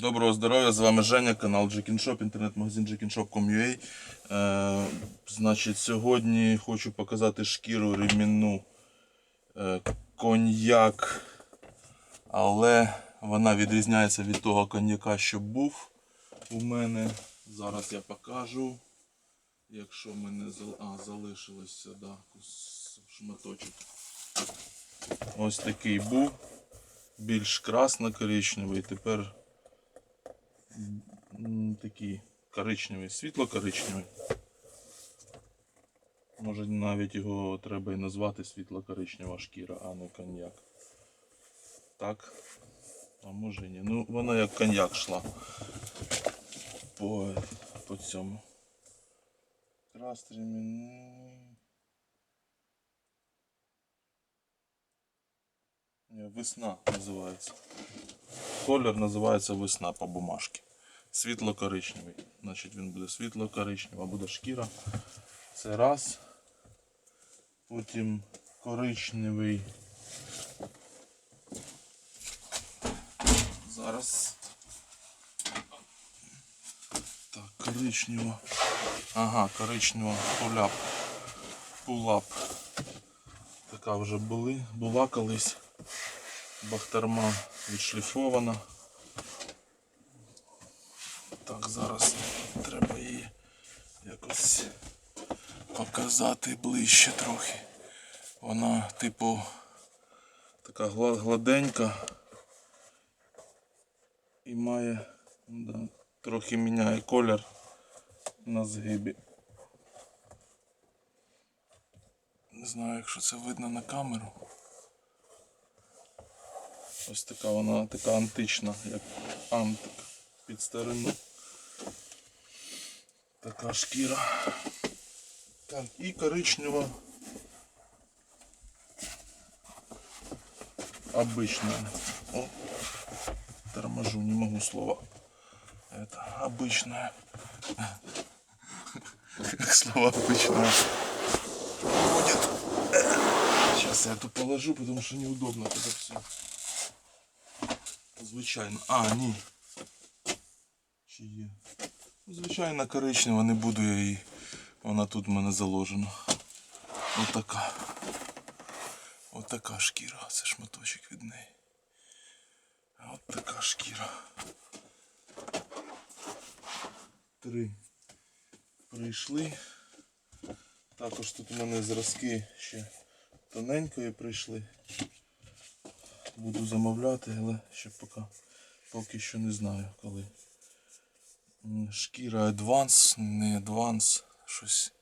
Доброго здоров'я, з вами Женя, канал Shop, інтернет-магазин jekinshop.com.ua. Е, значить, сьогодні хочу показати шкіру ремінну е, коньяк, але вона відрізняється від того коньяка, що був у мене. Зараз я покажу. Якщо мене а, залишилося да, шматочок. Ось такий був. Більш красно-коричневий. Тепер М, такий коричневий, світло-коричневий. Може навіть його треба і назвати світло-коричнева шкіра, а не коньяк. Так. А може і ні. Ну вона як коньяк йшла по, по цьому. Крастрімін. Весна називається. Колір називається весна по бумажці. Світло-коричневий. Значить він буде світло-коричневий, а буде шкіра. Це раз. Потім коричневий. Зараз. Так, коричнева. Ага, коричнева пуляп. Пулап. Така вже були, була колись. Бахтерма відшліфована. Так, зараз треба її якось показати ближче трохи. Вона, типу, така гладенька і має, ну да, трохи міняє колір на згибі. Не знаю, якщо це видно на камеру. Ось така вона така антична, як антик під старину. Така шкіра. Так, і коричнева. Обычная. О, торможу, не могу слова. Это обычная. Как слово обычное будет. Сейчас я эту положу, потому что неудобно это все. Звичайно. А, ні. Чи є? Ну, Звичайно, коричнева, не буду я її. Вона тут в мене заложена. Отака. Отака шкіра. Це шматочок від неї. От така шкіра. Три. Прийшли. Також тут у мене зразки ще тоненької прийшли. Буду замовляти, але ще поки, поки що не знаю коли. Шкіра Advance, не Advance, щось.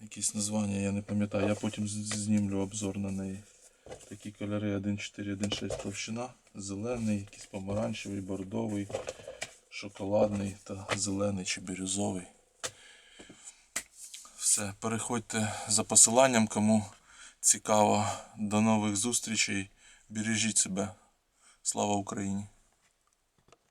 Якісь названня я не пам'ятаю. Я потім знімлю обзор на неї. Такі кольори 1.4, 1.6 товщина, зелений, якийсь помаранчевий, бордовий, шоколадний та зелений чи бірюзовий. Все, переходьте за посиланням, кому цікаво. До нових зустрічей. Бережіть себе. Слава Україні!